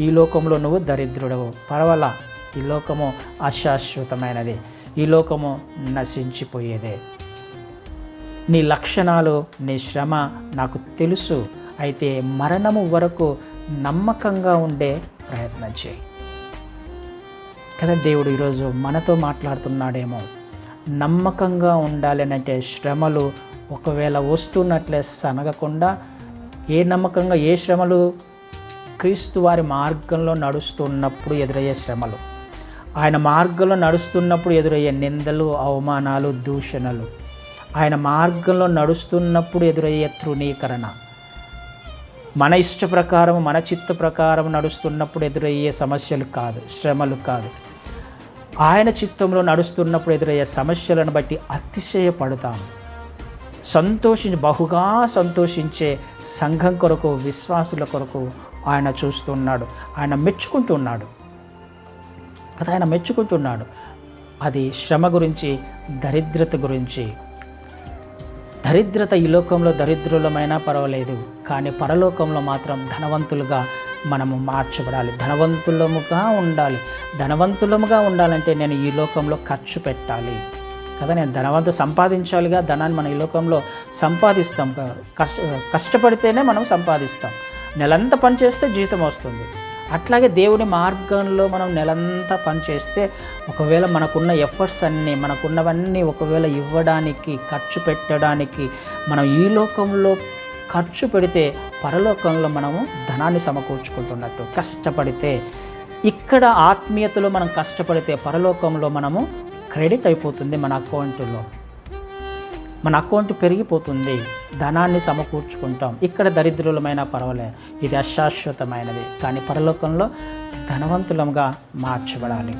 ఈ లోకంలో నువ్వు దరిద్రుడవు. పర్వాలా? ఈ లోకము అశాశ్వతమైనది. ఈ లోకము నశించిపోయేదే. నీ లక్షణాలు నీ శ్రమ నాకు తెలుసు. అయితే మరణము వరకు నమ్మకంగా ఉండే ప్రయత్నం చేయి. కదా దేవుడు ఈరోజు మనతో మాట్లాడుతున్నాడేమో. నమ్మకంగా ఉండాలనంటే శ్రమలు ఒకవేళ వస్తున్నట్లే సనగకుండా ఏ నమ్మకంగా ఏ శ్రమలు క్రీస్తు వారి మార్గంలో నడుస్తున్నప్పుడు ఎదురయ్యే శ్రమలు. ఆయన మార్గంలో నడుస్తున్నప్పుడు ఎదురయ్యే నిందలు అవమానాలు దూషణలు. ఆయన మార్గంలో నడుస్తున్నప్పుడు ఎదురయ్యే తృణీకరణ. మన ఇష్ట ప్రకారం మన చిత్త ప్రకారం నడుస్తున్నప్పుడు ఎదురయ్యే సమస్యలు కాదు శ్రమలు కాదు. ఆయన చిత్తంలో నడుస్తున్నప్పుడు ఎదురయ్యే సమస్యలను బట్టి అతిశయపడతాము సంతోషించి బహుగా సంతోషించే సంఘం కొరకు విశ్వాసుల కొరకు ఆయన చూస్తున్నాడు ఆయన మెచ్చుకుంటున్నాడు. కదా ఆయన మెచ్చుకుంటున్నాడు. అది శ్రమ గురించి దరిద్రత గురించి. దరిద్రత ఈ లోకంలో దరిద్రులమైనా పర్వాలేదు కానీ పరలోకంలో మాత్రం ధనవంతులుగా మనము మార్చబడాలి. ధనవంతులముగా ఉండాలి. ధనవంతులముగా ఉండాలంటే నేను ఈ లోకంలో ఖర్చు పెట్టాలి. కదా నేను ధనవంతు సంపాదించాలిగా ధనాన్ని మనం ఈ లోకంలో సంపాదిస్తాం. కష్ట కష్టపడితేనే మనం సంపాదిస్తాం. నెలంతా పని చేస్తే జీతం వస్తుంది. అట్లాగే దేవుని మార్గంలో మనం నెలంతా పనిచేస్తే ఒకవేళ మనకున్న ఎఫర్ట్స్ అన్నీ మనకున్నవన్నీ ఒకవేళ ఇవ్వడానికి ఖర్చు పెట్టడానికి మనం ఈ లోకంలో ఖర్చు పెడితే పరలోకంలో మనము ధనాన్ని సమకూర్చుకుంటున్నట్టు కష్టపడితే ఇక్కడ ఆత్మీయతలో మనం కష్టపడితే పరలోకంలో మనము క్రెడిట్ అయిపోతుంది మన అకౌంట్లో. మన అకౌంట్ పెరిగిపోతుంది. ధనాన్ని సమకూర్చుకుంటాం. ఇక్కడ దరిద్రులమైన పర్వాలేదు ఇది అశాశ్వతమైనది. కానీ పరలోకంలో ధనవంతులంగా మార్చబడాలి.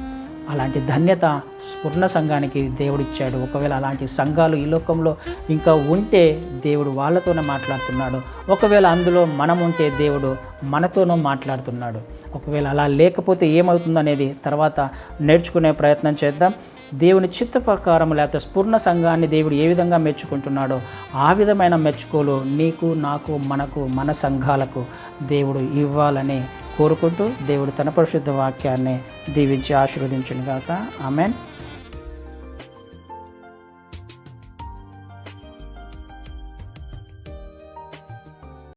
అలాంటి ధన్యత స్ఫురణ సంఘానికి దేవుడిచ్చాడు. ఒకవేళ అలాంటి సంఘాలు ఈ లోకంలో ఇంకా ఉంటే దేవుడు వాళ్ళతోనే మాట్లాడుతున్నాడు. ఒకవేళ అందులో మనం ఉంటే దేవుడు మనతోనూ మాట్లాడుతున్నాడు. ఒకవేళ అలా లేకపోతే ఏమవుతుందనేది తర్వాత నేర్చుకునే ప్రయత్నం చేద్దాం. దేవుని చిత్త ప్రకారం లేకపోతే స్ఫూర్ణ సంఘాన్ని దేవుడు ఏ విధంగా మెచ్చుకుంటున్నాడో ఆ విధమైన మెచ్చుకోలు నీకు నాకు మనకు మన సంఘాలకు దేవుడు ఇవ్వాలని కోరుకుంటూ దేవుడు తన పరిశుద్ధ వాక్యాన్ని దీవించి ఆశీర్వదించునుగాక. ఆమెన్.